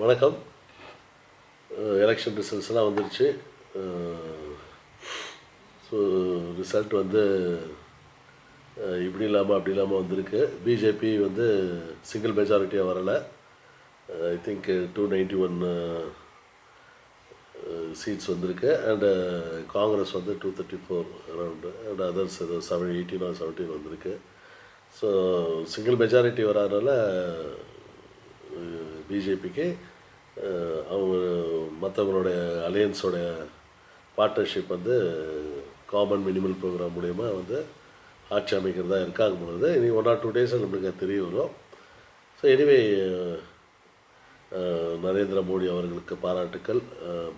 வணக்கம். எலெக்ஷன் ரிசல்ட்ஸ்லாம் வந்துருச்சு. So result வந்து இப்படி இல்லாமல் அப்படி இல்லாமல் வந்திருக்கு. பிஜேபி வந்து சிங்கிள் மெஜாரிட்டியாக வரலை. I think two ninety one seats வந்திருக்கு. அண்டு காங்கிரஸ் வந்து two thirty four around and others ஏதோ செவன் எயிட்டீன் ஆர் செவன்டீன் வந்திருக்கு. ஸோ சிங்கிள் மெஜாரிட்டி வராதனால பிஜேபிக்கு அவங்க மற்றவங்களுடைய அலையன்ஸோடைய பார்ட்னர்ஷிப் வந்து காமன் மினிமல் ப்ரோக்ராம் மூலயமா வந்து ஆட்சி அமைக்கிறதா இருக்காங்க பொழுது இனி ஒன் ஆர் டூ டேஸில் நம்மளுக்கு தெரிய வரும். ஸோ எனிவே நரேந்திர மோடி அவர்களுக்கு பாராட்டுக்கள்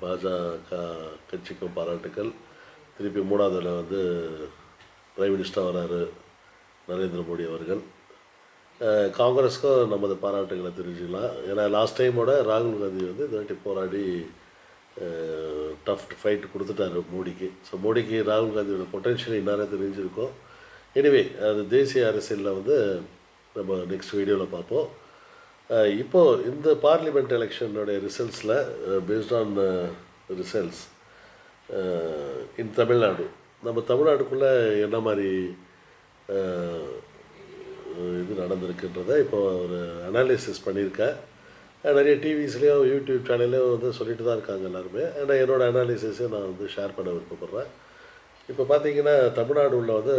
பாஜக கட்சிக்கும் பாராட்டுக்கள். திருப்பி மூணாவதுல வந்து பிரைம் மினிஸ்டர் வராரு நரேந்திர மோடி அவர்கள். காங்கிரஸ்க்கும் நமது பாராட்டுகளை தெரிஞ்சுக்கலாம் ஏன்னா லாஸ்ட் டைமோட ராகுல் காந்தி வந்து இந்த வாட்டி போராடி டஃப் ஃபைட் கொடுத்துட்டாரு மோடிக்கு. ஸோ மோடிக்கு ராகுல் காந்தியோட பொட்டென்ஷியல் இன்னாரே தெரிஞ்சிருக்கோம். எனிவே அது தேசிய அரசியலில் வந்து நம்ம நெக்ஸ்ட் வீடியோவில் பார்ப்போம். இப்போது இப்போ இந்த பார்லிமெண்ட் எலெக்ஷனுடைய ரிசல்ட்ஸில் based on results in Tamil Nadu நம்ம தமிழ்நாடுக்குள்ளே என்ன மாதிரி இது நடந்திருக்குன்றதை இப்போ ஒரு அனாலிசிஸ் பண்ணியிருக்கேன். நிறைய டிவிஸ்லேயும் யூடியூப் சேனல்லையும் வந்து சொல்லிட்டு தான் இருக்காங்க எல்லாருமே. ஆனால் என்னோடய அனாலிசிஸை நான் வந்து ஷேர் பண்ண விருப்பப்படுறேன். இப்போ பார்த்தீங்கன்னா தமிழ்நாடு உள்ள வந்து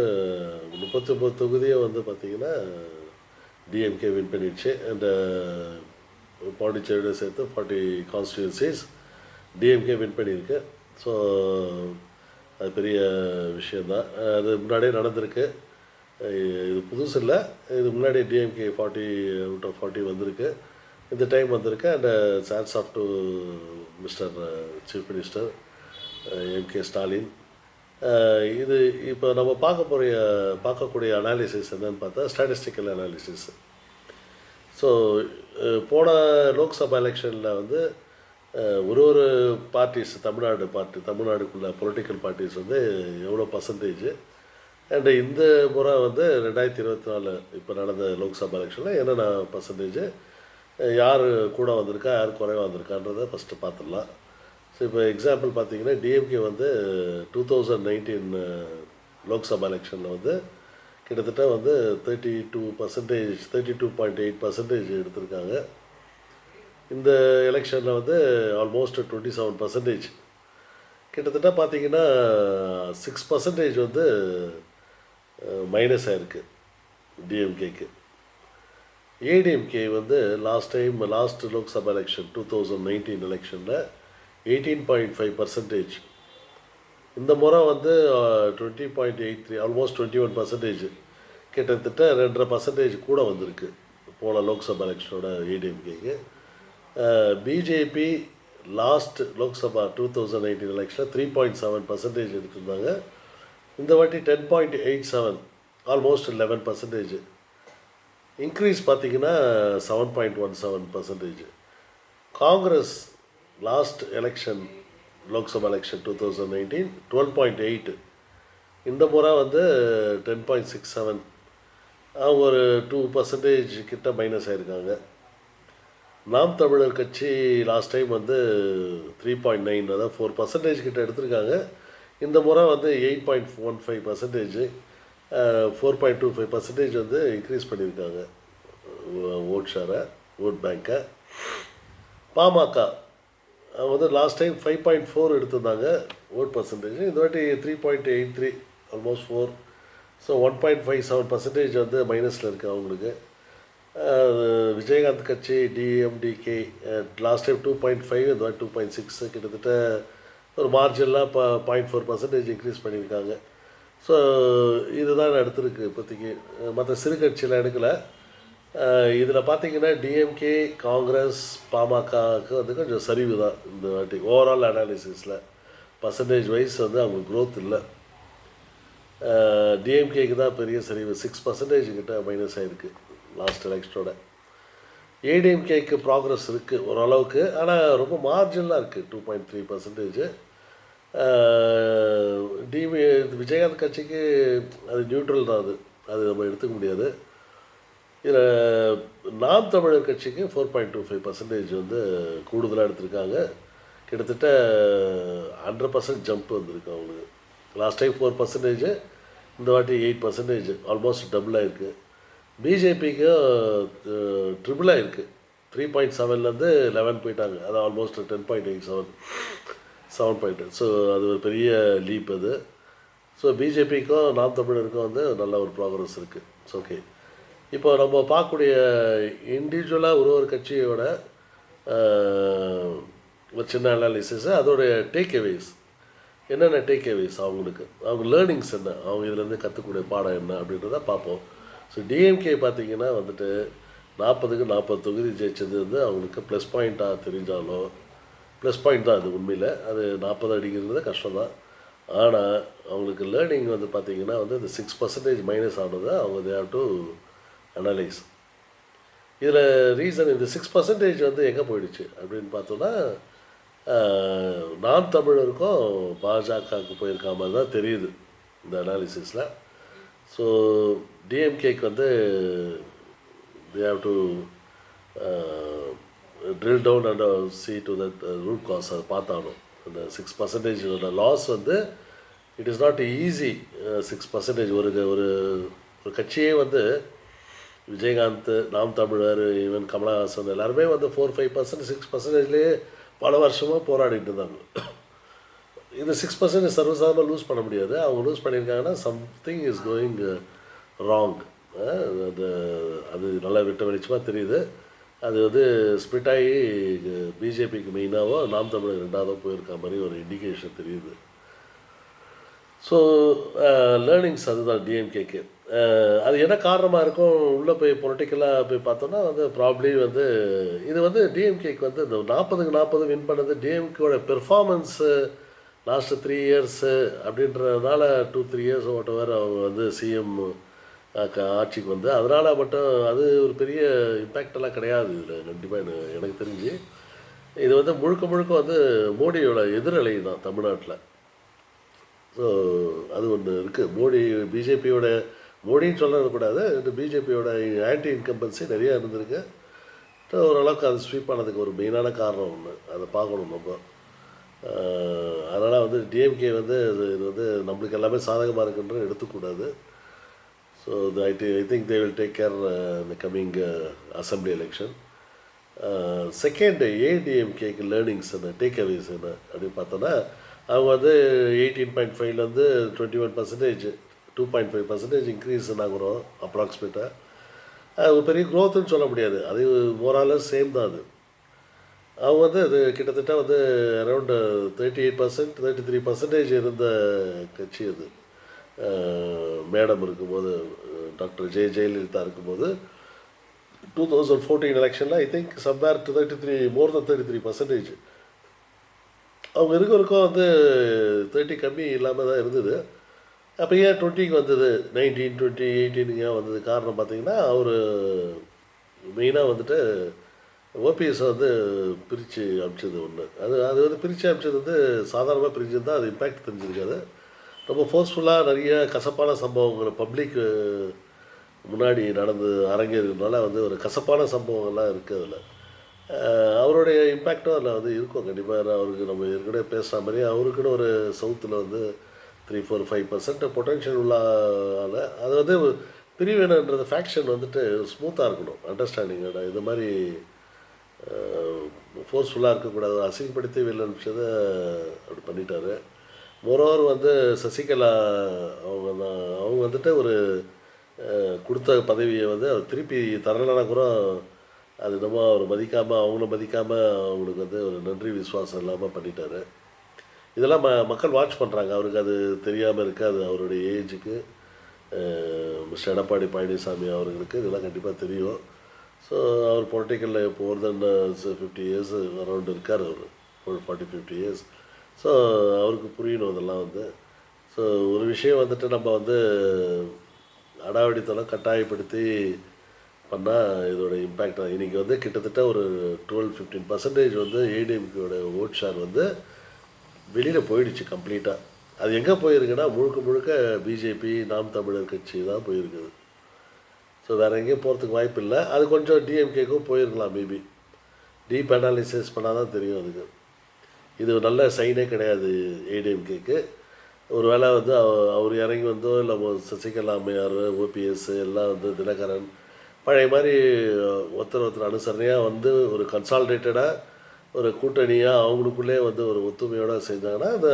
முப்பத்தி ஒம்பது தொகுதியை வந்து பார்த்தீங்கன்னா டிஎம்கே வின் பண்ணிடுச்சு. அண்ட் பாண்டிச்சேரியோட சேர்த்து ஃபார்ட்டி கான்ஸ்டியூன்சிஸ் டிஎம்கே வின் பண்ணியிருக்கு. ஸோ அது பெரிய விஷயந்தான் அது முன்னாடியே நடந்திருக்கு. இது புதுசு இல்லை இது முன்னாடி DMK forty out of forty வந்திருக்கு. இந்த டைம் வந்திருக்கு. And chance of to mister chief minister MK Stalin இது இப்போ நம்ம பார்க்க போகிற பார்க்கக்கூடிய அனாலிசிஸ் என்னன்னு பார்த்தா ஸ்டாட்டிஸ்டிக்கல் அனாலிசிஸ் ஸோ போன லோக்சபா எலெக்ஷனில் வந்து uh, ஒரு ஒரு பார்ட்டிஸ் தமிழ்நாடு பார்ட்டி தமிழ்நாடுக்குள்ள பொலிட்டிக்கல் பார்ட்டிஸ் வந்து எவ்வளோ பர்சன்டேஜ் அண்டு இந்த முறை வந்து ரெண்டாயிரத்தி இருபத்தி நாலு இப்போ நடந்த லோக்சபா எலெக்ஷனில் என்னென்ன பர்சன்டேஜ் யார் கூட வந்திருக்கா யார் குறைவா வந்திருக்கான்றதை ஃபஸ்ட்டு பார்த்துடலாம் ஸோ இப்போ எக்ஸாம்பிள் பார்த்தீங்கன்னா டிஎம்கே வந்து டூ தௌசண்ட் நைன்டீன் லோக்சபா எலெக்ஷனில் வந்து கிட்டத்தட்ட வந்து thirty two percentage thirty two point eight percentage எடுத்திருக்காங்க. இந்த எலெக்ஷனில் வந்து ஆல்மோஸ்ட் டுவெண்ட்டி செவன் பர்சன்டேஜ் கிட்டத்தட்ட பார்த்தீங்கன்னா சிக்ஸ் பர்சன்டேஜ் வந்து மைனஸ் ஆயிருக்கு டிஎம்கேக்கு ஏடிஎம்கே வந்து last time last Lok Sabha election two thousand nineteen எலெக்ஷனில் எயிட்டீன் பாயிண்ட் ஃபைவ் பர்சன்டேஜ் இந்த முறை வந்து twenty point eight three almost twenty one percentage கிட்டத்தட்ட ரெண்டரை பர்சன்டேஜ் கூட வந்திருக்கு போன லோக்சபா எலெக்ஷனோட ஏடிஎம்கேக்கு BJP last Lok Sabha two thousand nineteen எலெக்ஷனில் த்ரீ பாயிண்ட் செவன் பர்சன்டேஜ் எடுத்திருந்தாங்க. இந்த வாட்டி ten point eight seven almost eleven percentage increase பார்த்தீங்கன்னா seven point one seven percentage Congress last election Lok Sabha election two thousand nineteen twelve point eight இந்த முறை வந்து ten point six seven அவங்க ஒரு two percentage கிட்ட minus ஆயிருக்காங்க. Naam Tamilar Katchi last time வந்து three point nine அதாவது ஃபோர் பர்சன்டேஜ் கிட்ட எடுத்திருக்காங்க. இந்த முறை வந்து eight point one five percentage four point two five percentage வந்து இன்க்ரீஸ் பண்ணியிருக்காங்க. ஓட் ஷேரை ஓட் பேங்க்கை பாமக அவங்க வந்து last time five point four எடுத்திருந்தாங்க ஓட் பர்சன்டேஜ் இந்த வாட்டி three point eight three almost four so one point five seven percentage வந்து மைனஸில் இருக்குது அவங்களுக்கு. விஜயகாந்த் கட்சி DMDK last time two point five இந்த மாதிரி டூ பாயிண்ட் சிக்ஸ் கிட்டத்தட்ட ஒரு மார்ஜினலாக இப்போ பாயிண்ட் ஃபோர் பர்சன்டேஜ் இன்க்ரீஸ் பண்ணியிருக்காங்க. ஸோ இதுதான் எடுத்திருக்கு இப்போதைக்கு. மற்ற சிறு கட்சியில் எடுக்கலை. இதில் பார்த்தீங்கன்னா டிஎம்கே காங்கிரஸ் பாமகவுக்கு வந்து கொஞ்சம் சரிவு தான் இந்த வாட்டி. ஓவரால் அனாலிசிஸில் பர்சன்டேஜ் வைஸ் வந்து அவங்களுக்கு க்ரோத் இல்லை. டிஎம்கேக்கு தான் பெரிய சரிவு. சிக்ஸ் பர்சன்டேஜ் கிட்ட மைனஸ் ஆகிருக்கு லாஸ்ட் எலெக்ஷனோட ஏடிஎம்கேக்கு ப்ராக்ரஸ் இருக்குது ஓரளவுக்கு. ஆனால் ரொம்ப மார்ஜினலாக இருக்குது டூ பாயிண்ட் த்ரீ பர்சன்டேஜ் டிவி விஜயகாந்த் கட்சிக்கு அது நியூட்ரல் தான் அது. அது நம்ம எடுத்துக்க முடியாது. இதில் நாம் தமிழர் கட்சிக்கு four point two five percentage வந்து கூடுதலாக எடுத்திருக்காங்க. கிட்டத்தட்ட ஹண்ட்ரட் பர்சன்ட் ஜம்ப் வந்திருக்கு அவங்களுக்கு. லாஸ்ட் டைம் ஃபோர் பர்சன்டேஜ் இந்த வாட்டி எயிட் பர்சன்டேஜ் ஆல்மோஸ்ட் டபுளாக இருக்குது பிஜேபிக்கு ட்ரிபிளாக இருக்குது த்ரீ பாயிண்ட் செவன்லேருந்து லெவன் போயிட்டாங்க. அது almost ten point eight seven seven point so அது ஒரு பெரிய லீப் அது. ஸோ பிஜேபிக்கும் நாம் தமிழருக்கும் வந்து நல்ல ஒரு ப்ராக்ரஸ் இருக்குது இட்ஸ் ஓகே இப்போ நம்ம பார்க்கக்கூடிய இண்டிவிஜுவலாக ஒரு ஒரு கட்சியோட ஒரு சின்ன அனாலிசிஸ் அதோடைய டேக்அவேஸ் என்னென்ன டேக்அவேஸ் அவங்களுக்கு? அவங்க லேர்னிங்ஸ் என்ன? அவங்க இதுலேருந்து கற்றுக்கூடிய பாடம் என்ன அப்படின்றத பார்ப்போம். ஸோ டிஎம்கே பார்த்தீங்கன்னா வந்துட்டு நாற்பதுக்கு நாற்பது தொகுதி ஜெயிச்சது வந்து அவங்களுக்கு ப்ளஸ் பாயிண்ட்டாக தெரிஞ்சாலும் ப்ளஸ் பாயிண்ட் தான் அது உண்மையில். அது நாற்பது அடிக்கிறது கஷ்டம் தான் ஆனால் அவங்களுக்கு லேர்னிங் வந்து பார்த்தீங்கன்னா வந்து இந்த சிக்ஸ் பர்சன்டேஜ் மைனஸ் ஆனது அவங்க தே ஹவ் டு அனலைஸ் இதில் ரீசன் இந்த சிக்ஸ் பர்சன்டேஜ் வந்து எங்கே போயிடுச்சு அப்படின்னு பார்த்தோன்னா நான் நாம் தமிழருக்கும் பாஜகவுக்கு போயிருக்க மாதிரி தான் தெரியுது இந்த அனாலிசிஸில் ஸோ டிஎம்கேக்கு வந்து they have to drill down and see to see root cause அதை பார்த்தாலும். அந்த சிக்ஸ் பர்சன்டேஜோட லாஸ் வந்து it is not easy six percentage ஒரு ஒரு ஒரு கட்சியே வந்து விஜயகாந்த் நாம் தமிழர் ஈவன் கமலஹாசன் எல்லாருமே வந்து ஃபோர் ஃபைவ் பர்சன்ட் சிக்ஸ் பர்சன்டேஜ்லேயே பல வருஷமாக போராடிட்டு இருந்தாங்க. இந்த சிக்ஸ் பர்சன்ட் சர்வசாதாரணமாக லூஸ் பண்ண முடியாது. அவங்க லூஸ் பண்ணியிருக்காங்கன்னா சம்திங் இஸ் கோயிங் ராங் அது அது நல்லா விட்ட வெளிச்சமாக தெரியுது. அது வந்து ஸ்ப்ளிட் ஆகி பிஜேபிக்கு மெயினாகவோ நாம் தமிழர் ரெண்டாவதோ போயிருக்க மாதிரி ஒரு இண்டிகேஷன் தெரியுது. ஸோ லேர்னிங்ஸ் uh, அதுதான் டிஎம்கேக்கு uh, அது என்ன காரணமாக இருக்கும்? உள்ளே போய் பொலிட்டிக்கலாக போய் பார்த்தோன்னா வந்து ப்ராப்ளி வந்து இது வந்து டிஎம்கேக்கு வந்து இந்த நாற்பதுக்கு நாற்பது வின் பண்ணது டிஎம்கேவோட பெர்ஃபார்மன்ஸு லாஸ்ட்டு த்ரீ இயர்ஸு அப்படின்றதுனால டூ த்ரீ இயர்ஸ் ஓட்டவர் அவங்க வந்து சிஎம் ஆட்சிக்கு வந்து. அதனால் மட்டும் அது ஒரு பெரிய இம்பேக்ட் எல்லாம் கிடையாது இதில். கண்டிப்பாக எனக்கு தெரிஞ்சு. இது வந்து முழுக்க முழுக்க வந்து மோடியோட எதிரலை தான் தமிழ்நாட்டில். ஸோ அது ஒன்று இருக்குது மோடி பிஜேபியோட மோடின்னு சொல்லக்கூடாது இந்த பிஜேபியோட ஆன்டி இன்கம்பன்சி நிறையா இருந்திருக்கு. ஸோ ஓரளவுக்கு அது ஸ்வீப் ஆனதுக்கு ஒரு மெயினான காரணம் ஒன்று அதை பார்க்கணும் நம்ம. அதனால் வந்து டிஎம்கே வந்து இது இது வந்து நம்மளுக்கு எல்லாமே சாதகமாக இருக்குன்ற எடுத்துக்கூடாது. ஸோ இது I I think they will take care இந்த கம்மிங் அசம்பிளி எலெக்ஷன் செகண்ட் ஏடிஎம்கேக்கு லேர்னிங்ஸ் என்ன டேக்அவேஸ் என்ன? அப்படின்னு பார்த்தோன்னா அவங்க வந்து எயிட்டீன் பாயிண்ட் ஃபைவ்லேருந்து twenty one percentage two point five percentage increase ஆகுறோம் அப்ராக்சிமேட்டாக அது ஒரு பெரிய க்ரோத்துன்னு சொல்ல முடியாது. அது ஓரளவு சேம் தான் அது. அவங்க வந்து அது கிட்டத்தட்ட வந்து around thirty eight percent thirty three percentage இருந்த கட்சி அது. மேடம் இருக்கும்போது டாக்டர் ஜெய ஜெயலலிதா இருக்கும்போது டூ தௌசண்ட் ஃபோர்டீன் எலெக்ஷனில் I think somewhere to thirty three more than thirty three percentage அவங்க இருக்கிறக்கும் வந்து தேர்ட்டி கம்மி இல்லாமல் தான் இருந்தது. அப்போ ஏன் டுவெண்ட்டிக்கு வந்தது? நைன்டீன் டுவெண்ட்டி எயிட்டீனுங்க ஏன் வந்தது? காரணம் பார்த்தீங்கன்னா அவர் மெயினாக வந்துட்டு ஓபிஎஸ் வந்து பிரித்து அமிச்சது ஒன்று அது அது வந்து பிரித்து அமிச்சது வந்து சாதாரணமாக பிரிச்சிருந்தா அது இம்பேக்ட் தெரிஞ்சிருக்காது. ரொம்ப ஃபோர்ஸ்ஃபுல்லாக நிறைய கசப்பான சம்பவங்கள் பப்ளிக் முன்னாடி நடந்து அரங்கேறதுனால வந்து ஒரு கசப்பான சம்பவங்கள்லாம் இருக்குது அதில். அவருடைய இம்பேக்டும் அதில் வந்து இருக்கும் கண்டிப்பாக அவருக்கு நம்ம ஏற்கனவே பேசுகிற மாதிரி அவருக்குன்னு ஒரு சவுத்தில் வந்து three four five percent potential உள்ள அது வந்து பிரிவினன்றது ஃபேக்ஷன் வந்துட்டு ஸ்மூத்தாக இருக்கணும். அண்டர்ஸ்டாண்டிங்கோட இது மாதிரி ஃபோர்ஸ்ஃபுல்லாக இருக்கக்கூடாது. அசிங்கப்படுத்தி வெளில அனுப்பிச்சதை அப்படி பண்ணிட்டாரு. மோரோவர் வந்து சசிகலா அவங்க தான் அவங்க வந்துட்டு ஒரு கொடுத்த பதவியை வந்து அவர் திருப்பி தரலைன்னா கூட அது என்னமோ அவர் மதிக்காமல் அவங்கள மதிக்காமல் அவங்களுக்கு வந்து ஒரு நன்றி விசுவாசம் இல்லாமல் பண்ணிட்டார். இதெல்லாம் ம மக்கள் வாட்ச் பண்ணுறாங்க அவருக்கு அது தெரியாமல் இருக்குது. அது அவருடைய ஏஜுக்கு மிஸ்டர் எடப்பாடி பழனிசாமி அவர்களுக்கு இதெல்லாம் கண்டிப்பாக தெரியும். ஸோ அவர் பொலிட்டிக்கலில் இப்போ ஒரு தென் ஃபிஃப்டி இயர்ஸ் அரௌண்ட் இருக்கார் அவர். ஒரு ஃபார்ட்டி ஃபிஃப்டி இயர்ஸ் ஸோ அவருக்கு புரியணும் இதெல்லாம் வந்து. ஸோ ஒரு விஷயம் வந்துட்டு நம்ம வந்து அடாவடித்தனம் கட்டாயப்படுத்தி பண்ணால் இதோட இம்பேக்ட் இன்றைக்கி வந்து கிட்டத்தட்ட ஒரு டுவெல் ஃபிஃப்டீன் பர்சன்டேஜ் வந்து ஏடிஎம்கேயோட ஓட் ஷேர் வந்து வெளியில் போயிடுச்சு கம்ப்ளீட்டாக அது எங்கே போயிருக்குன்னா முழுக்க முழுக்க பிஜேபி நாம் தமிழர் கட்சி தான் போயிருக்குது. ஸோ வேறு எங்கேயும் போகிறதுக்கு வாய்ப்பு இல்லை அது கொஞ்சம் டிஎம்கேக்கும் போயிருக்கலாம் மேபி டீப் அனாலிசிஸ் பண்ணால் தான் தெரியும் அதுக்கு. இது ஒரு நல்ல சைனே கிடையாது ஏடிஎம்கேக்கு ஒரு வேளை வந்து அவ- அவர் இறங்கி வந்தோ இல்லை சசிகலா அம்மையார் ஓபிஎஸ் எல்லாம் வந்து தினகரன் பழைய மாதிரி ஒருத்தர் ஒருத்தர் அனுசரணையாக வந்து ஒரு கன்சால்டேட்டடாக ஒரு கூட்டணியாக அவங்களுக்குள்ளே வந்து ஒரு ஒத்துமையோடு செஞ்சாங்கன்னா அந்த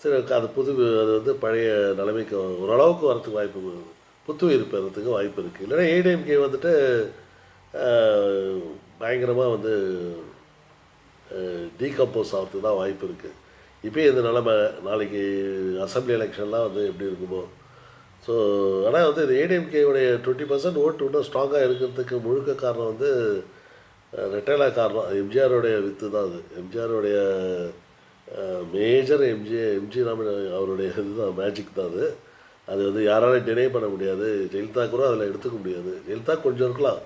சரி அது புது அது வந்து பழைய நிலைமைக்கு ஓரளவுக்கு வரத்துக்கு வாய்ப்பு புத்துயிர் பெறத்துக்கு வாய்ப்பு இருக்குது இல்லைன்னா ஏடிஎம்கே வந்துட்டு பயங்கரமாக வந்து டீகம்போஸ் ஆகிறதுக்கு தான் வாய்ப்பு இருக்குது இப்போயே இந்த நிலமை நாளைக்கு அசம்பிளி எலெக்ஷன்லாம் வந்து எப்படி இருக்குமோ. ஸோ ஆனால் வந்து ஏடிஎம்கேவுடைய டுவெண்ட்டி பர்சன்ட் ஓட்டு இன்னும் ஸ்ட்ராங்காக இருக்கிறதுக்கு முழுக்க காரணம் வந்து ரெட்டைலாக காரணம். எம்ஜிஆருடைய வித்து தான் அது. எம்ஜிஆருடைய மேஜர் எம்ஜி எம்ஜி ராமன் அவருடைய இதுதான் மேஜிக் தான் அது. அது வந்து யாராலையும் டினை பண்ண முடியாது. ஜெயலலிதா கூட அதில் எடுத்துக்க முடியாது. ஜெயலலிதா கொஞ்சம் இருக்கலாம்.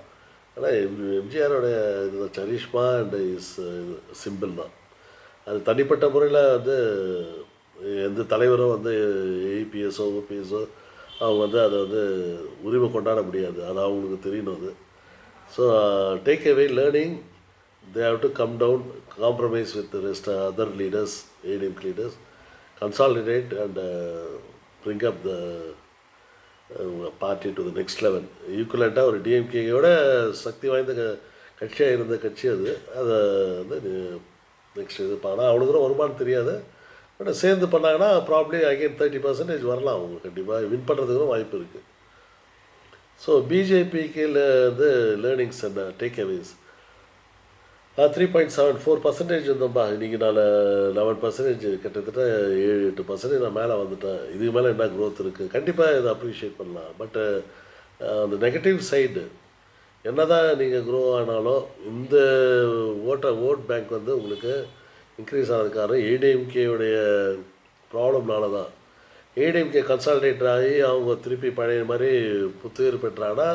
ஆனால் எம் எம்ஜிஆருடைய இது சரிஷ்மா அண்ட் இஸ் சிம்பிள் தான். அது தனிப்பட்ட முறையில் வந்து எந்த தலைவரும் வந்து ஏபிஎஸ்ஓ ஓபிஎஸ்ஓ அவங்க வந்து அதை வந்து உரிமை கொண்டாட முடியாது. அது அவங்களுக்கு தெரியணும் அது. So takeaway learning they have to come down compromise with rest other leaders ADM leaders consolidate and up the party to the next level ஈக்குவலண்ட்டாக ஒரு டிஎம்கேயோட சக்தி வாய்ந்த க கட்சியாக இருந்த கட்சி அது. அதை வந்து நெக்ஸ்ட் இது ஆனால் அவ்வளோ தூரம் வருமானம் தெரியாது. பட் சேர்ந்து பண்ணாங்கன்னா ப்ராப்ளி அகைன் தேர்ட்டி பர்சன்டேஜ் வரலாம். அவங்க கண்டிப்பாக வின் பண்ணுறதுக்கும் வாய்ப்பு இருக்குது ஸோ பிஜேபிக்கு வந்து லேர்னிங்ஸ் என்ன takeaways three point seven four percentage இருந்தோம்பா. இன்றைக்கி நான் லெவன் பர்சன்டேஜ் கிட்டத்தட்ட ஏழு எட்டு பர்சன்டேஜ் நான் மேலே வந்துட்டேன். இதுக்கு மேலே என்ன க்ரோத் இருக்குது கண்டிப்பாக இதை அப்ரிஷியேட் பண்ணலாம். பட்டு அந்த நெகட்டிவ் சைடு என்னதான் நீங்கள் க்ரோ ஆனாலும் இந்த ஓட்ட ஓட் பேங்க் வந்து உங்களுக்கு இன்க்ரீஸ் ஆனதுக்கு காரணம் ஏடிஎம்கேவுடைய ப்ராப்ளம்னால தான் ஏடிஎம்கே கன்சால்டேட் ஆகி அவங்க திருப்பி பழைய மாதிரி புத்துயிர் பெற்றாங்கன்னா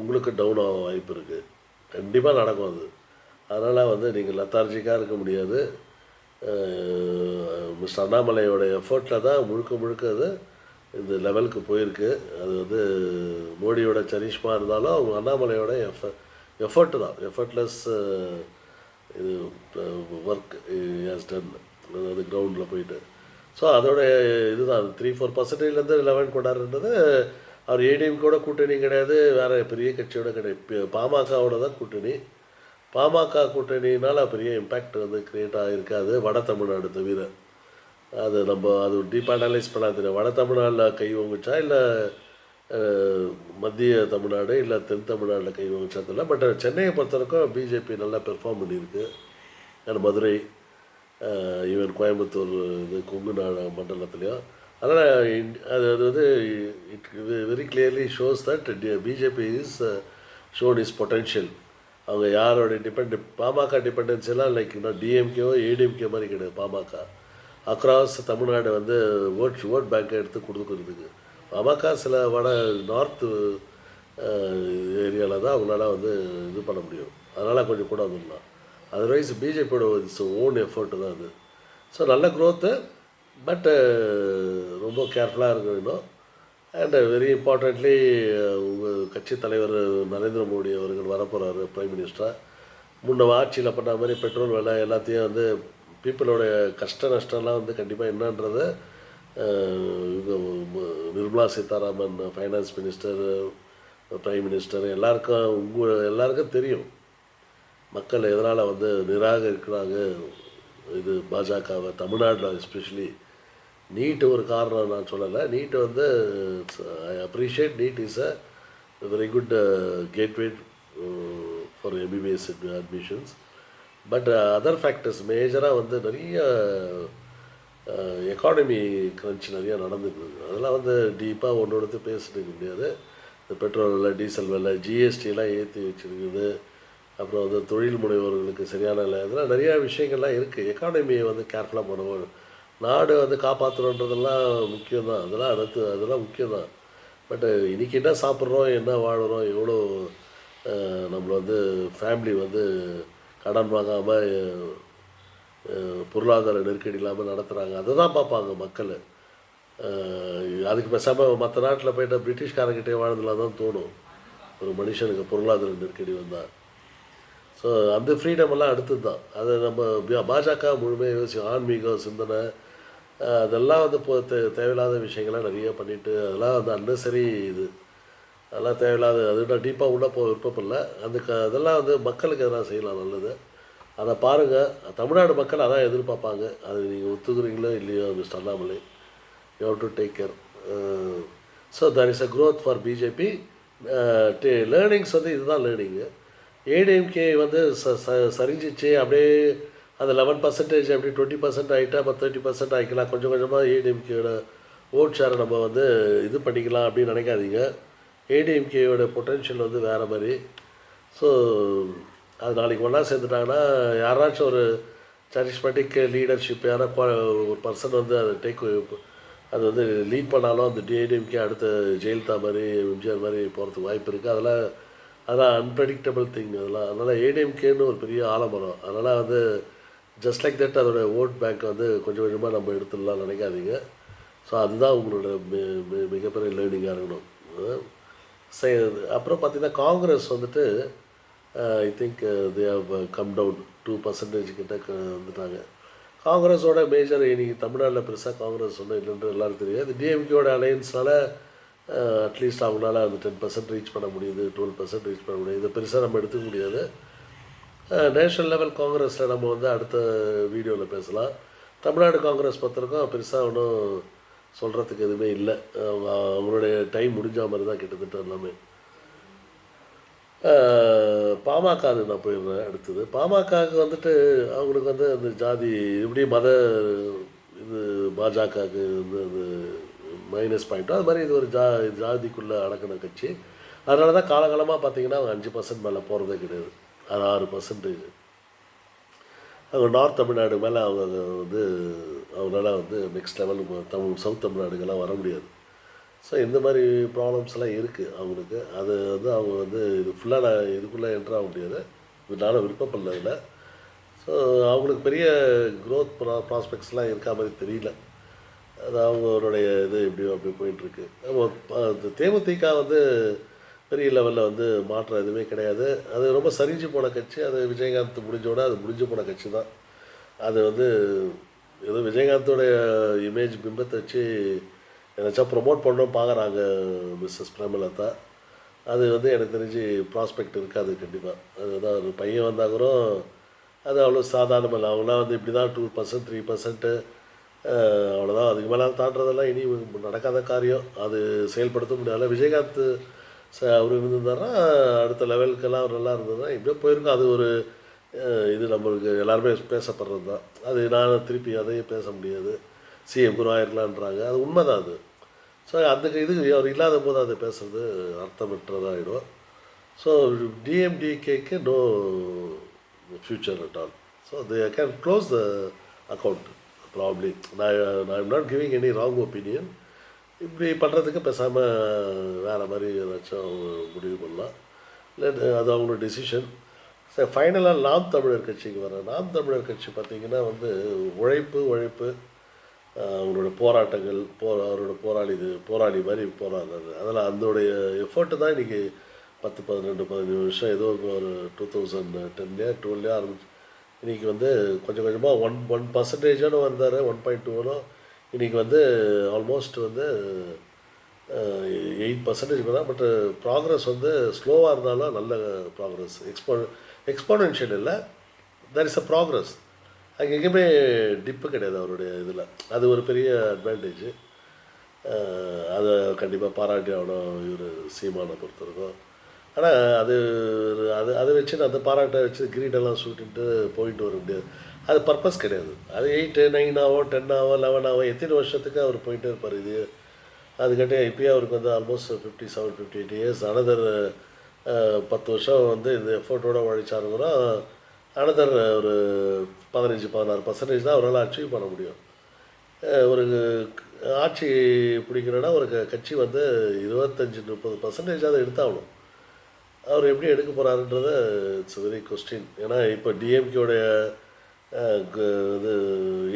உங்களுக்கு டவுன் ஆக வாய்ப்பு இருக்குது கண்டிப்பாக நடக்கும் அது. அதனால் வந்து நீங்கள் லத்தார்ஜிக்காக இருக்க முடியாது. மிஸ்டர் அண்ணாமலையோட எஃபர்ட்டில் தான் முழுக்க முழுக்க அது இந்த லெவலுக்கு போயிருக்கு. அது வந்து மோடியோட சரிஷ்மா இருந்தாலும் அவங்க அண்ணாமலையோட எஃப எஃபர்ட் தான். எஃபர்ட்லெஸ் இது ஒர்க் ஹேஸ் டன் அது கிரவுண்டில் போயிட்டு. ஸோ அதோட இதுதான். த்ரீ ஃபோர் பர்சன்டேஜ்லேருந்து லெவன் கொண்டாடுறது. அவர் ஏடிஎம் கூட கூட்டணி கிடையாது. வேறு பெரிய கட்சியோட கிடையாது பாமகவோட தான் கூட்டணி. பாமக கூட்டணியினால் பெரிய இம்பேக்ட் வந்து க்ரியேட் ஆகிருக்காது வட தமிழ்நாடு தவிர. அது நம்ம அது டீப்பாக அனலைஸ் பண்ணா தெரியும். வட தமிழ்நாட்டில் கை வங்குச்சா இல்லை மத்திய தமிழ்நாடு இல்லை தென் தமிழ்நாட்டில் கை வங்குச்சா தெரியல. பட் சென்னையை பொறுத்தவரைக்கும் பிஜேபி நல்லா பெர்ஃபார்ம் பண்ணியிருக்கு. அண்ட் மதுரை ஈவன் கோயம்புத்தூர் இது கொங்கு நாடு மண்டலத்துலேயும் அதனால் அது அது வந்து it very clearly shows that BJP is shown is potential அவங்க யாரோட டிபெண்ட் பாமக டிபெண்டன்சிலாம் லைக் இன்னும் டிஎம்கேவோ ஏடிஎம்கே மாதிரி கிடையாது பாமக. அக்ராஸ் தமிழ்நாடு வந்து ஓட் ஓட் பேங்க்கை எடுத்து கொடுக்குறதுக்கு. பாமக சில வட நார்த்து ஏரியாவில் தான் அவங்களால வந்து இது பண்ண முடியும். அதனால் கொஞ்சம் கூட வந்துடலாம். அதர்வைஸ் பிஜேபியோட இட்ஸ் ஓன் எஃபர்ட் தான் அது. ஸோ நல்ல க்ரோத்து பட்டு ரொம்ப கேர்ஃபுல்லாக இருக்கணும். அண்ட் வெரி இம்பார்ட்டண்ட்லி உங்கள் கட்சி தலைவர் நரேந்திர மோடி அவர்கள் வரப்போகிறாரு பிரைம் மினிஸ்டராக முன்ன ஆட்சியில் பண்ண மாதிரி பெட்ரோல் விலை எல்லாத்தையும் வந்து பீப்புளோடைய கஷ்ட நஷ்டம்லாம் வந்து கண்டிப்பாக என்னன்றதை இவங்க Nirmala Sitharaman finance minister prime minister எல்லாருக்கும் உங்கள் எல்லாருக்கும் தெரியும். மக்கள் எதனால் வந்து நிராகரிக்கிறாங்க? இது பாஜகவை தமிழ்நாட்டில் எஸ்பெஷலி நீட்டு ஒரு காரணம் நான் சொல்லலை. நீட்டு வந்து I appreciate NEET is a very good gateway for MBBS admissions but other factors மேஜராக வந்து நிறைய எக்கானமி கிரன்ச் நிறையா நடந்துருக்கு. அதெல்லாம் வந்து டீப்பாக ஒன்று ஒன்று பேசிட்டு இருக்க முடியாது. இந்த பெட்ரோல் விலை டீசல் விலை ஜிஎஸ்டிலாம் ஏற்றி வச்சுருக்குது. அப்புறம் வந்து தொழில் முனைவோர்களுக்கு சரியான இல்லை இதெல்லாம் நிறையா விஷயங்கள்லாம் இருக்குது எக்கானமியை வந்து கேர்ஃபுல்லாக பண்ணுவோம் நாடு வந்து காப்பாற்றணுன்றதெல்லாம் முக்கியம் தான் அதெல்லாம் அடுத்து அதெல்லாம் முக்கியம் தான் பட்டு இன்றைக்கி என்ன சாப்பிட்றோம் என்ன வாழ்கிறோம் எவ்வளோ நம்மளை வந்து ஃபேமிலி வந்து கடன் வாங்காமல் பொருளாதார நெருக்கடி இல்லாமல் நடத்துகிறாங்க அதை தான் பார்ப்பாங்க மக்கள். அதுக்கு பேசாமல் மற்ற நாட்டில் போய்ட்டு பிரிட்டிஷ்காரங்கிட்டே வாழ்ந்துலாம் தான் தோணும். ஒரு மனுஷனுக்கு பொருளாதார நெருக்கடி வந்தால் ஸோ அந்த ஃப்ரீடம் எல்லாம் அடுத்தது தான் அதை நம்ம பாஜக முழுமையாக யோசிக்கும். ஆன்மீகம் சிந்தனை அதெல்லாம் வந்து இப்போ தே தேவையில்லாத விஷயங்கள்லாம் நிறைய பண்ணிவிட்டு அதெல்லாம் வந்து அன்னசரி இது. அதெல்லாம் தேவையில்லாத அது நான் டீப்பாக உள்ளே போக விருப்பம் இல்லை அந்த க அதெல்லாம் வந்து மக்களுக்கு எதனா செய்யலாம் நல்லது. அதை பாருங்கள் தமிழ்நாடு மக்கள் அதான் எதிர்பார்ப்பாங்க. அது நீங்கள் ஒத்துக்கிறீங்களோ இல்லையோ mister Annamalai you have to take care so there is a growth for BJP learnings வந்து இதுதான் லேர்னிங்கு ஏடிஎம்கே வந்து ச ச சரிஞ்சிச்சு அப்படியே அந்த லெவன் பர்சன்டேஜ் அப்படி டுவெண்ட்டி பர்சன்ட் ஆகிட்டா அப்போ தேர்ட்டி பர்சன்ட் ஆகிக்கலாம் கொஞ்சம் கொஞ்சமாக ஏடிஎம்கேயோட ஓட் ஷேரை நம்ம வந்து இது பண்ணிக்கலாம் அப்படின்னு நினைக்காதீங்க. ஏடிஎம்கேயோட பொட்டென்ஷியல் வந்து வேறு மாதிரி. ஸோ அது நாளைக்கு ஒன்றா சேர்ந்துட்டாங்கன்னா யாராச்சும் ஒரு சரிஸ்மெட்டிக் லீடர்ஷிப் யாரா ஒரு பர்சன் வந்து அதை டேக் அது வந்து லீட் பண்ணாலும் அந்த டிஏடிஎம்கே அடுத்த ஜெயலலிதா மாதிரி எம்ஜிஆர் மாதிரி போகிறதுக்கு வாய்ப்பு இருக்குது அதெல்லாம் அதெல்லாம் அன்பிரடிக்டபிள் திங் அதெல்லாம் அதனால் ஏடிஎம்கேன்னு ஒரு பெரிய ஆலமரம். அதனால் வந்து ஜஸ்ட் லைக் தட் அதோடய ஓட் பேங்க் வந்து கொஞ்சம் கொஞ்சமாக நம்ம எடுத்துடலாம் நினைக்காதீங்க. ஸோ அதுதான் உங்களோட மிகப்பெரிய லேர்னிங்காக இருக்கணும். சரி அப்புறம் பார்த்தீங்கன்னா காங்கிரஸ் வந்துட்டு I think they have come down two percentage கிட்ட வந்துட்டாங்க. காங்கிரஸோட மேஜர் இன்னைக்கு தமிழ்நாட்டில் பெருசாக காங்கிரஸ் ஒன்றும் இல்லைன்றது எல்லாரும் தெரியாது. டிஎம்கேயோட அலையன்ஸ்னால அட்லீஸ்ட் அவங்களால அந்த டென் பர்சன்ட் ரீச் பண்ண முடியுது டுவெல் பர்சன்ட் ரீச் பண்ண முடியுது. இதை பெருசாக நம்ம எடுத்துக்க முடியாது. நேஷனல் லெவல் காங்கிரஸில் நம்ம வந்து அடுத்த வீடியோவில் பேசலாம். தமிழ்நாடு காங்கிரஸ் பொறுத்தவரைக்கும் பெருசாக ஒன்றும் சொல்கிறதுக்கு எதுவுமே இல்லை. அவங்க அவங்களுடைய டைம் முடிஞ்ச மாதிரி தான் கிட்டத்தட்ட எல்லாமே. பாமக நான் போயிடுறேன் அடுத்தது. பாமகவுக்கு வந்துட்டு அவங்களுக்கு வந்து அந்த ஜாதி இப்படி மத இது பாஜகவுக்கு வந்து அது மைனஸ் பாயிண்ட்டோ அது மாதிரி இது ஒரு ஜா ஜாதிக்குள்ளே அடக்கின கட்சி. அதனால தான் காலகாலமாக பார்த்தீங்கன்னா அவங்க அஞ்சு பர்சன்ட் மேலே போகிறதே கிடையாது. அது ஆறு பர்சன்டேஜ் அவங்க நார்த் தமிழ்நாடு மேலே அவங்க வந்து அவங்களால வந்து நெக்ஸ்ட் லெவல் தமிழ் சவுத் தமிழ்நாடுக்கெல்லாம் வர முடியாது. ஸோ இந்த மாதிரி ப்ராப்ளம்ஸ்லாம் இருக்குது அவங்களுக்கு. அது வந்து அவங்க வந்து இது ஃபுல்லாக நான் இதுக்குள்ளே என்ட்ரு ஆக முடியாது. இதனால் விருப்பப்படல ஸோ அவங்களுக்கு பெரிய க்ரோத் ப்ரா ப்ராஸ்பெக்ட்ஸ்லாம் இருக்கா மாதிரி தெரியல. அது அவங்களுடைய இது எப்படியோ அப்படி போயிட்டுருக்கு தேமுதிக வந்து பெரிய லெவலில் வந்து மாற்றம் எதுவுமே கிடையாது. அது ரொம்ப சரிஞ்சு போன கட்சி அது விஜயகாந்த் முடிஞ்சோட அது முடிஞ்சு போன கட்சி தான். அது வந்து ஏதோ விஜயகாந்தோடைய இமேஜ் பிம்பத்தை வச்சு ஏதாச்சும் ப்ரொமோட் பண்ணணும் பார்க்குறாங்க மிஸ்ஸஸ் பிரேமலதா. அது வந்து எனக்கு தெரிஞ்சு ப்ராஸ்பெக்ட் இருக்காது கண்டிப்பாக அதுதான் ஒரு பையன் வந்தால் கூட அது அவ்வளோ சாதாரணம் இல்லை. அவங்களாம் வந்து இப்படி தான் டூ பர்சன்ட் த்ரீ பர்சன்ட்டு அவ்வளோதான் அதுக்கு மேலே தாண்டுறதெல்லாம் இனி நடக்காத காரியம். அது செயல்படுத்த முடியாது விஜயகாந்த் ச அவர் இருந்திருந்தாருன்னா அடுத்த லெவலுக்கெல்லாம் அவர் நல்லா இருந்ததுன்னா இப்படியே போயிருக்கும். அது ஒரு இது நம்மளுக்கு எல்லாருமே பேசப்படுறது தான். அது நான் திருப்பி அதையும் பேச முடியாது. சிஎம் குரு அது அது உண்மைதான் அது. ஸோ அந்த இது அவர் இல்லாத போது அதை பேசுறது அர்த்தமற்றதாகிடும் so டிஎம்டிகேக்கு no future at all so they can close the account probably நான் நான் not giving any wrong opinion இப்படி பண்ணுறதுக்கு பேசாமல் வேறு மாதிரி ஏதாச்சும் அவங்க முடிவு பண்ணலாம். இல்லை அது அவங்களோட டெசிஷன் சரி ஃபைனலாக நாம் தமிழர் கட்சிக்கு வரேன் நாம் தமிழர் கட்சி பார்த்திங்கன்னா வந்து உழைப்பு உழைப்பு அவங்களோட போராட்டங்கள் போ அவரோட போராளி இது போராளி மாதிரி போராடுறது அதில் அதோடைய எஃபர்ட்டு தான் இன்றைக்கி பத்து பதினெண்டு பதினஞ்சு வருஷம் ஏதோ ஒரு டூ தௌசண்ட் டென்லேயே டுவெல்லையோ ஆரம்பிச்சு இன்றைக்கி வந்து கொஞ்சம் கொஞ்சமாக ஒன் ஒன் பர்சன்டேஜோடு வந்தார் ஒன் பாயிண்ட் டூனும் இன்றைக்கி வந்து ஆல்மோஸ்ட் வந்து எயிட் பர்சன்டேஜ் தான். பட் ப்ராக்ரஸ் வந்து ஸ்லோவாக இருந்தாலும் நல்ல ப்ராக்ரஸ் எக்ஸ்போ எக்ஸ்போனென்ஷியல் இல்லை. தர் இஸ் அ ப்ராக்ரஸ் அங்கே எங்கேயுமே டிப்பு கிடையாது அவருடைய இதில். அது ஒரு பெரிய அட்வான்டேஜ் அதை கண்டிப்பாக பாராட்டி ஆகணும் இவர் சீமானை பொறுத்தவரைக்கும். ஆனால் அது ஒரு- அது அதை வச்சு அந்த பாராட்டை வச்சு கிரீடெல்லாம் சூட்டிட்டு போயிட்டு வர முடியாது. அது பர்பஸ் கிடையாது. அது எயிட்டு நைன் ஆகும் டென் ஆகும் லெவன் ஆகும் எத்தனை வருஷத்துக்கு அவர் போயிட்டே இருப்பார் இது. அதுக்காட்டி இப்போயே அவருக்கு வந்து almost fifty seven fifty eight years another பத்து வருஷம் வந்து இந்த எஃபோர்ட்டோட உழைச்சாருங்கன்னா அனதர் ஒரு பதினஞ்சு பதினாறு பர்சன்டேஜ் தான் அவரால் அச்சீவ் பண்ண முடியும். ஒரு ஆட்சி பிடிக்கணுன்னா ஒரு க- கட்சி வந்து இருபத்தஞ்சி முப்பது பர்சன்டேஜாவது எடுத்தாகணும். அவர் எப்படி எடுக்க போகிறாருன்றத இட்ஸ் வெரி கொஸ்டின் ஏன்னா இப்போ டிஎம்கேடைய இது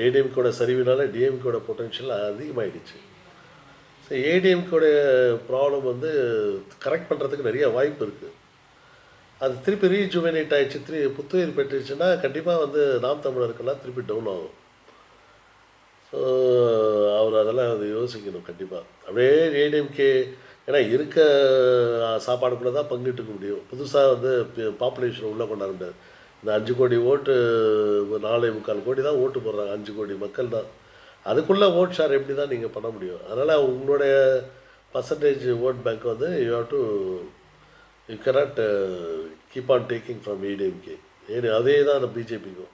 ஏடிஎம்கோட சரிவினால டிஎம்கோட பொட்டன்ஷியல் அதிகமாகிடுச்சு ஸோ ஏடிஎம்கோட ப்ராப்ளம் வந்து கரெக்ட் பண்ணுறதுக்கு நிறைய வாய்ப்பு இருக்குது அது திருப்பி ரீஜுவனேட் ஆகிடுச்சு திருப்பி புத்துயிர் பெற்றுச்சுன்னா கண்டிப்பாக வந்து நாம் தமிழருக்கெல்லாம் திருப்பி டவுன் ஆகும். ஸோ அவர் அதெல்லாம் அது யோசிக்கணும் கண்டிப்பாக அப்படியே ஏடிஎம்கே ஏன்னா இருக்க சாப்பாடுக்குள்ளே தான் பங்கிட்டுக்க முடியும். புதுசாக வந்து பாப்புலேஷன் உள்ளே கொண்டாட முடியாது. இந்த அஞ்சு கோடி ஓட்டு நாலே முக்கால் கோடி தான் ஓட்டு போடுறாங்க அஞ்சு கோடி மக்கள் தான். அதுக்குள்ளே ஓட் ஷேர் எப்படி தான் நீங்கள் பண்ண முடியும்? அதனால் உங்களுடைய பர்சன்டேஜ் ஓட் பேங்க் வந்து you have to you cannot keep on taking from ADMK ஏடி அதே தான் அந்த பிஜேபிக்கும்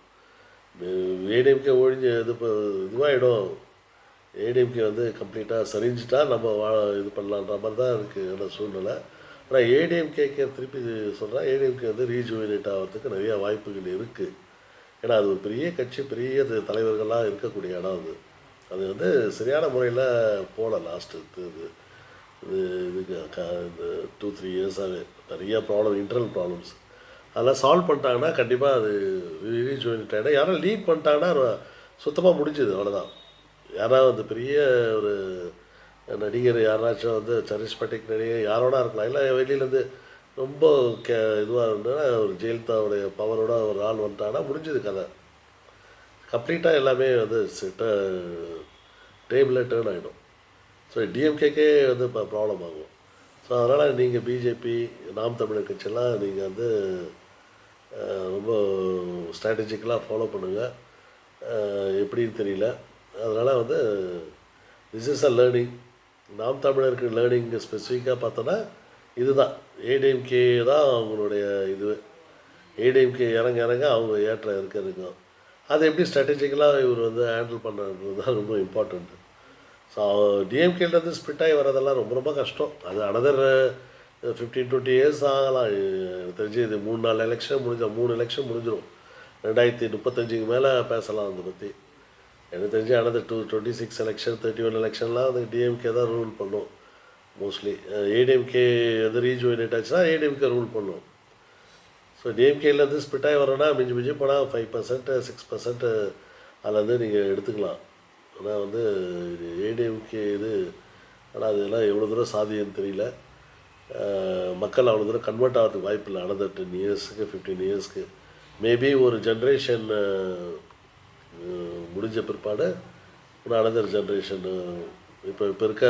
ஏடிஎம்கே ஒழிஞ்சு இது இப்போ இதுவாகிடும் ஏடிஎம்கே வந்து கம்ப்ளீட்டாக சரிஞ்சிட்டா நம்ம வா இது பண்ணலான்ற மாதிரி தான் இருக்குது அந்த சூழ்நிலை. ஆனால் ஏடிஎம்கேக்கு திருப்பி சொல்கிறேன் ஏடிஎம்கே வந்து ரீஜுவினேட் ஆகிறதுக்கு நிறையா வாய்ப்புகள் இருக்குது ஏன்னா அது ஒரு பெரிய கட்சி பெரிய தலைவர்களாக தலைவர்கள்லாம் இருக்கக்கூடிய இடம் அது. அது வந்து சரியான முறையில் போகல லாஸ்ட்டு இது. இது இதுக்கு க இந்த டூ த்ரீ இயர்ஸாகவே நிறையா ப்ராப்ளம் இன்டர்னல் ப்ராப்ளம்ஸ் அதெல்லாம் சால்வ் பண்ணிட்டாங்கன்னா கண்டிப்பாக அது ரீஜுவினேட் ஆகிடும் யாரும் லீட் பண்ணிட்டாங்கன்னா சுத்தமாக முடிஞ்சுது அவ்வளோதான் யாராவது பெரிய ஒரு நடிகர் யாராச்சும் வந்து சரிஸ்மேட்டிக் நடிகர் யாரோட இருக்கலாம். இல்லை வெளியிலேருந்து ரொம்ப கே இதுவாக இருந்ததுன்னா ஒரு ஜெயலலிதாவுடைய பவரோட ஒரு ஆள் வந்துட்டாங்கன்னா முடிஞ்சது கதை. கம்ப்ளீட்டாக எல்லாமே வந்து சிட்ட டேபிளில் டேர்ன் ஆகிடும் ஸோ டிஎம்கேக்கே வந்து இப்போ ப்ராப்ளம் ஆகும். ஸோ அதனால் நீங்கள் பிஜேபி நாம் தமிழர் கட்சியெல்லாம் நீங்கள் வந்து ரொம்ப ஸ்ட்ராட்டஜிக்கலாக ஃபாலோ பண்ணுங்கள் எப்படின்னு தெரியல. அதனால் வந்து திஸ் இஸ் அ லேர்னிங் நாம் தமிழருக்கு லேர்னிங் ஸ்பெசிஃபிக்காக பார்த்தோன்னா இதுதான். ஏடிஎம்கே தான் அவங்களுடைய இது. ஏடிஎம்கே இறங்க இறங்க அவங்க ஏற்றம் இருக்க இருக்கும். அதை எப்படி ஸ்ட்ராட்டஜிக்கலாக இவர் வந்து ஹேண்டில் பண்ணுறது தான் ரொம்ப இம்பார்ட்டண்ட்டு ஸோ டிஎம்கேலேருந்து ஸ்பிட் ஆகி வரதெல்லாம் ரொம்ப ரொம்ப கஷ்டம். அது அனதர் ஃபிஃப்டீன் டுவெண்ட்டி இயர்ஸ் ஆகலாம். தெரிஞ்சு இது மூணு நாலு எலெக்ஷன் முடிஞ்ச மூணு எலெக்ஷன் முடிஞ்சிடும் ரெண்டாயிரத்தி முப்பத்தஞ்சுக்கு மேலே பேசலாம் அதை பற்றி எனக்கு தெரிஞ்சு another two twenty six election thirty one எலெக்ஷன்லாம் அது டிஎம்கே தான் ரூல் பண்ணும் மோஸ்ட்லி ஏடிஎம்கே எது ரீஜுவினேட் ஆச்சுன்னா ஏடிஎம்கே ரூல் பண்ணும். ஸோ டிஎம்கேலேருந்து ஸ்பிட் ஆகி வரோன்னா மிஞ்சி மிஞ்சி போனால் ஃபைவ் பர்சன்ட்டு சிக்ஸ் பர்சன்ட்டு அதில் வந்து நீங்கள் எடுத்துக்கலாம். ஆனால் வந்து ஏடிஎம்கே இது ஆனால் அதெல்லாம் எவ்வளோ தூரம் சாதியன்னு தெரியல. மக்கள் அவ்வளோ தூரம் கன்வெர்ட் ஆகிறதுக்கு வாய்ப்பு இல்லை. அனதர் டென் இயர்ஸுக்கு ஃபிஃப்டீன் இயர்ஸ்க்கு மேபி ஒரு ஜென்ரேஷன் முடிஞ்ச பிற்பாடு ஒரு அனதர் ஜென்ரேஷன் இப்போ இப்போ இருக்க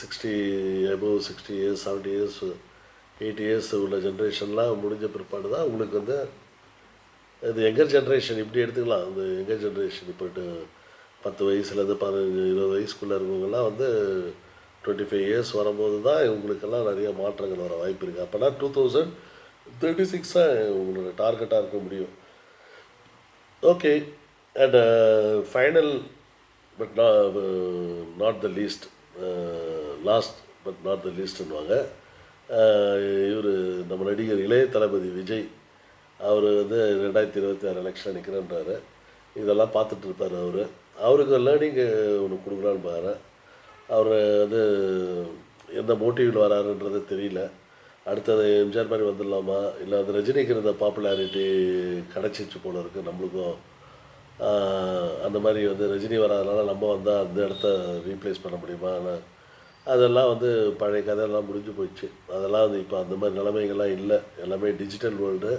sixty above sixty years seventy years eighty years உள்ள ஜென்ரேஷன்லாம் முடிஞ்ச பிற்பாடு தான் உங்களுக்கு வந்து இது எங்கர் ஜென்ரேஷன் இப்படி எடுத்துக்கலாம். இந்த எங்கர் ஜென்ரேஷன் இப்போ பத்து வயசுலேருந்து பதினஞ்சு இருபது வயசுக்குள்ளே இருக்கவங்கெல்லாம் வந்து டுவெண்ட்டி ஃபைவ் இயர்ஸ் வரும்போது தான் இவங்களுக்கெல்லாம் நிறைய மாற்றங்கள் வர வாய்ப்பு இருக்குது அப்போனா டூ தௌசண்ட் தேர்ட்டி சிக்ஸாக உங்களோட டார்கெட்டாக இருக்க முடியும். Okay and final but not the least last but not the லீஸ்ட்னுவாங்க இவர் நம்ம நடிகர் இளைய தளபதி விஜய் அவர் வந்து ரெண்டாயிரத்தி இருபத்தி ஆறு எலெக்ஷன் நிற்கிறேன்றாரு இதெல்லாம் பார்த்துட்டு இருப்பார் அவர். அவருக்கு லேர்னிங் ஒன்று கொடுக்குறான்னு பாரு அவர் வந்து எந்த மோட்டிவில் வராருன்றது தெரியல. அடுத்தது எம்ஜிஆர் மாதிரி வந்துடலாமா? இல்லை அது ரஜினிக்கு இருந்த பாப்புலாரிட்டி கிடச்சிச்சு போல இருக்குது நம்மளுக்கும் அந்த மாதிரி வந்து ரஜினி வராதனால நம்ம வந்தால் அந்த இடத்த ரீப்ளேஸ் பண்ண முடியுமா? ஆனால் அதெல்லாம் வந்து பழைய கதையெல்லாம் முடிஞ்சு போயிடுச்சு அதெல்லாம் வந்து இப்போ அந்த மாதிரி நிலைமைகள்லாம் இல்லை. எல்லாமே டிஜிட்டல் வேர்ல்டு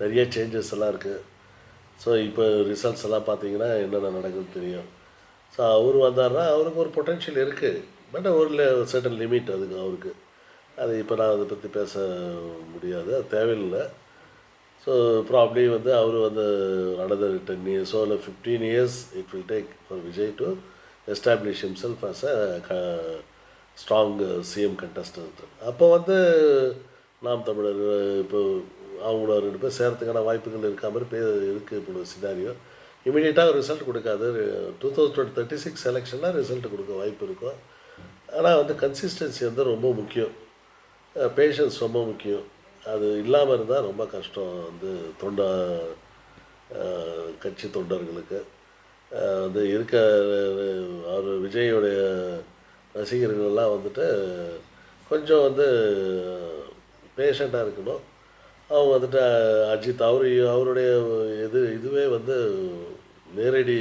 நிறைய சேஞ்சஸ் எல்லாம் இருக்குது ஸோ இப்போ ரிசல்ட்ஸ் எல்லாம் பார்த்தீங்கன்னா என்னென்ன நடக்குதுன்னு தெரியும். ஸோ அவர் வந்தாருன்னா அவருக்கு ஒரு பொட்டென்ஷியல் இருக்குது பட் ஒரு சர்டன் லிமிட் அதுக்கு அவருக்கு. அது இப்போ நான் அதை பற்றி பேச முடியாது அது தேவையில்லை. ஸோ ப்ராப்ளி வந்து அவர் வந்து அனதர் டென் இயர்ஸோ இல்லை fifteen years it will take for Vijay to establish himself as a க ஸ்ட்ராங் சிஎம் கண்டஸ்டன்ட் அப்போ வந்து நாம் தமிழர் இப்போ அவங்கள ரெண்டு பேர் சேர்த்துக்கான வாய்ப்புகள் இருக்கா மாதிரி பே இருக்குது இப்போ சினாரியோ இமீடியட்டாக ரிசல்ட் கொடுக்காது. டூ தௌசண்ட் தேர்ட்டி சிக்ஸ் எலெக்ஷனில் ரிசல்ட் கொடுக்க வாய்ப்பு இருக்கும். ஆனால் வந்து கன்சிஸ்டன்சி வந்து ரொம்ப முக்கியம். பேஷன்ஸ் ரொம்ப முக்கியம். அது இல்லாமல் இருந்தால் ரொம்ப கஷ்டம் வந்து தொண்டா கட்சி தொண்டர்களுக்கு. வந்து இருக்க அவர் விஜயோடைய ரசிகர்கள்லாம் வந்துட்டு கொஞ்சம் வந்து பேஷண்ட்டாக இருக்கணும். அவங்க வந்துட்டு அஜித் அவர் அவருடைய இது இதுவே வந்து நேரடி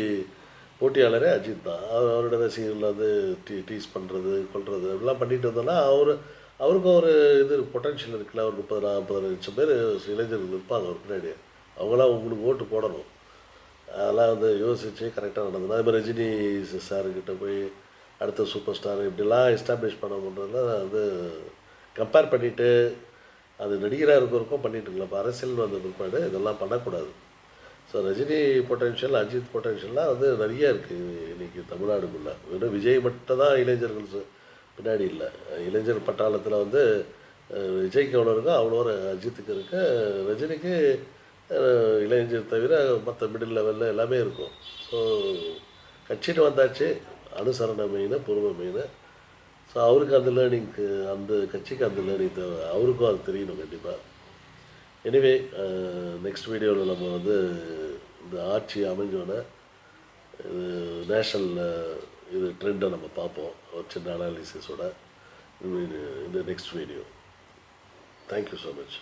போட்டியாளரே அஜித் தான். அவர் அவரோட ரசிகர்கள் வந்து டீ டீஸ் பண்ணுறது கொள்வது அப்படிலாம் பண்ணிட்டு வந்தோன்னா அவர் அவருக்கும் ஒரு இது பொட்டன்ஷியல் இருக்குல்ல ஒரு முப்பது நாற்பது லட்சம் பேர் இளைஞர்கள் இருப்பாங்க அவர் பின்னாடி அவங்களாம் உங்களுக்கு ஓட்டு போடணும். அதெல்லாம் வந்து யோசித்து கரெக்டாக நடந்தது அதே மாதிரி ரஜினி சாருக்கிட்ட போய் அடுத்த சூப்பர் ஸ்டார் இப்படிலாம் எஸ்டாப்ளிஷ் பண்ண முடியல வந்து கம்பேர் பண்ணிவிட்டு அது நடிகராக இருக்கிறவருக்கும் பண்ணிட்டு இருக்கலாம். இப்போ அரசியல் வந்த பிற்பாடு இதெல்லாம் பண்ணக்கூடாது. ஸோ ரஜினி பொட்டன்ஷியல் அஜித் பொட்டன்ஷியல்லாம் வந்து நிறைய இருக்குது இன்றைக்கி தமிழ்நாடுக்குள்ளே. வெறும் விஜய் மட்டும் தான் இளைஞர்கள் பின்னாடி இல்லை. இளைஞர் பட்டாளத்தில் வந்து விஜய்க்கு எவ்வளோ இருக்கோ அவ்வளோ ஒரு அஜித்துக்கு இருக்கு. ரஜினிக்கு இளைஞர் தவிர மற்ற மிடில் லெவலில் எல்லாமே இருக்கும். ஸோ கட்சிட்டு வந்தாச்சு. அனுசரணை மெயின் பொறுமை மெயின் ஸோ அவருக்கு அந்த லேர்னிங்க்கு அந்த கட்சிக்கு அந்த லேர்னிங் தேவை. அவருக்கும் அது தெரியணும் கண்டிப்பாக எனிவே நெக்ஸ்ட் வீடியோவில் நம்ம வந்து இந்த ஆட்சி அமைஞ்சோன்னே இது நேஷ்னல் இது ட்ரெண்டை நம்ம பார்ப்போம். ஒரு சின்ன அனாலிசிஸோட இந்த next video thank you so much